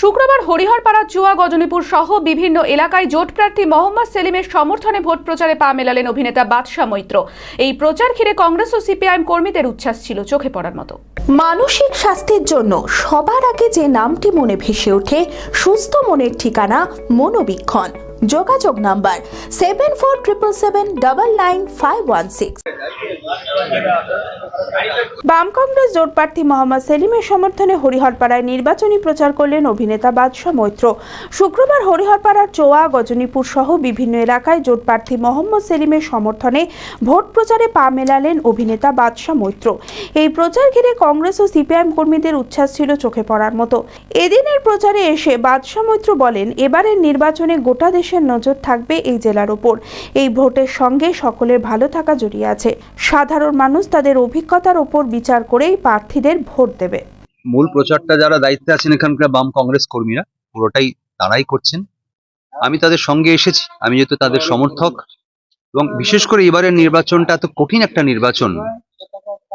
শুক্রবার হরিহরপাড়া, চুয়া, গজনীপুর সহ বিভিন্ন এলাকায় জোট প্রার্থী মোহাম্মদ সেলিমের সমর্থনে ভোট প্রচারে পা মেলালেন অভিনেতা বাদশা মৈত্র। এই প্রচার ঘিরে কংগ্রেস ও সিপিআইএম কর্মীদের উচ্ছ্বাস ছিল চোখে পড়ার মতো। মানসিক স্বাস্থ্যের জন্য সবার আগে যে নামটি মনে ভেসে ওঠে, সুস্থ মনের ঠিকানা মনোবীক্ষণ। যোগাযোগ number seven four triple seven double nine five one six. বাম কংগ্রেস জোট প্রার্থী মোহাম্মদ সেলিমের সমর্থনে হরিহরপাড়ায় নির্বাচনী প্রচার করলেন অভিনেতা বাদশা মৈত্র। শুক্রবার হরিহরপাড়ার চোয়া, গজনীপুর সহ বিভিন্ন এলাকায় জোট প্রার্থী মোহাম্মদ সেলিমের সমর্থনে ভোট প্রচারে পা মেলালেন অভিনেতা বাদশা মৈত্র। এই প্রচার ঘিরে কংগ্রেস ও সিপিআইএম কর্মীদের উচ্ছ্বাস ছিল চোখে পড়ার মতো। এদিনের প্রচারে এসে বাদশা মৈত্র বলেন, এবারের নির্বাচনে গোটা দেশের নজর থাকবে এই জেলার ওপর। এই ভোটের সঙ্গে সকলের ভালো থাকা জড়িয়ে আছে। সাধারণ মানুষ তাদের অভিজ্ঞতার ওপর বিচার করেই প্রার্থীদের ভোট দেবে। মূল প্রচারটা যারা দায়িত্বে আছেন এখানকার বাম কংগ্রেস কর্মীরা, পুরোটাই তারাই করছেন। আমি তাদের সঙ্গে এসেছি, আমি যেহেতু তাদের সমর্থক। এবং বিশেষ করে এবারের নির্বাচনটা এত কঠিন একটা নির্বাচন।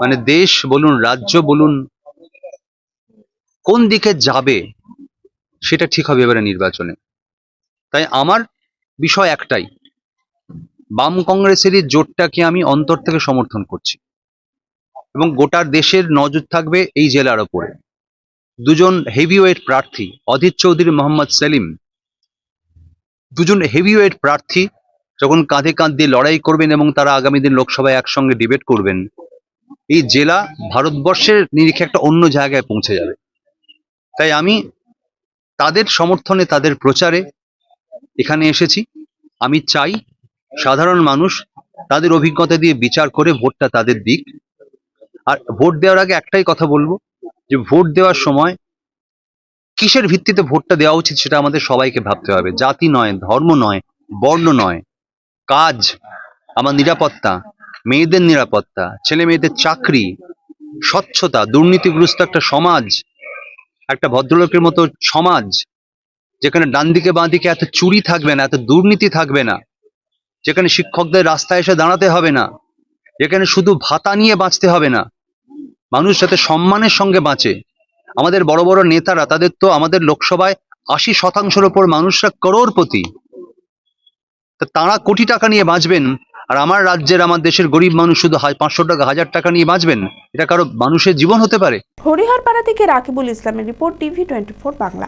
মানে দেশ বলুন, রাজ্য বলুন, কোন দিকে যাবে, সেটা ঠিক হবে এবারে নির্বাচনে। তাই আমার বিষয় একটাই। বাম কংগ্রেসেরই জোটটাকে আমি অন্তর থেকে সমর্থন করছি। এবং গোটা দেশের নজর থাকবে এই জেলার ওপরে। দুজন হেভিওয়েট প্রার্থী, অধীর চৌধুরী মোহাম্মদ সেলিম, দুজন হেভিওয়েট প্রার্থী যখন কাঁধে কাঁধ দিয়ে লড়াই করবেন এবং তারা আগামী দিন লোকসভায় একসঙ্গে ডিবেট করবেন, এই জেলা ভারতবর্ষের নিরিখে একটা অন্য জায়গায় পৌঁছে যাবে। তাই আমি তাদের সমর্থনে, তাদের প্রচারে এখানে এসেছি। আমি চাই সাধারণ মানুষ তাদের অভিজ্ঞতা দিয়ে বিচার করে ভোটটা তাদের দিক। আর ভোট দেওয়ার আগে একটাই কথা বলব, যে ভোট দেওয়ার সময় কিসের ভিত্তিতে ভোটটা দেওয়া উচিত সেটা আমাদের সবাইকে ভাবতে হবে। জাতি নয়, ধর্ম নয়, বর্ণ নয়। কাজ, আমার নিরাপত্তা, মেয়েদের নিরাপত্তা, ছেলে মেয়েদের চাকরি, স্বচ্ছতা, দুর্নীতিগ্রস্ত একটা সমাজ, একটা ভদ্রলোকের মতো সমাজ যেখানে ডান দিকে বাঁ দিকে এত চুরি থাকবে না, এত দুর্নীতি থাকবে না, যেখানে শিক্ষকদের রাস্তায় এসে দাঁড়াতে হবে না, যেখানে শুধু ভাতা নিয়ে বাঁচতে হবে না, মানুষ যাতে সম্মানের সঙ্গে বাঁচে। আমাদের বড় বড় নেতারা, তাদের তো আমাদের লোকসভায় আশি শতাংশের ওপর মানুষরা করোড়পতি। তাঁরা কোটি টাকা নিয়ে বাঁচবেন, আর আমার রাজ্যের, আমার দেশের গরিব মানুষ শুধু পাঁচশো টাকা, হাজার টাকা নিয়ে বাঁচবেন? এটা কারও মানুষের জীবন হতে পারে? হরিহরপাড়া থেকে রাকিবুল ইসলামের রিপোর্ট টিভি টোয়েন্টি বাংলা।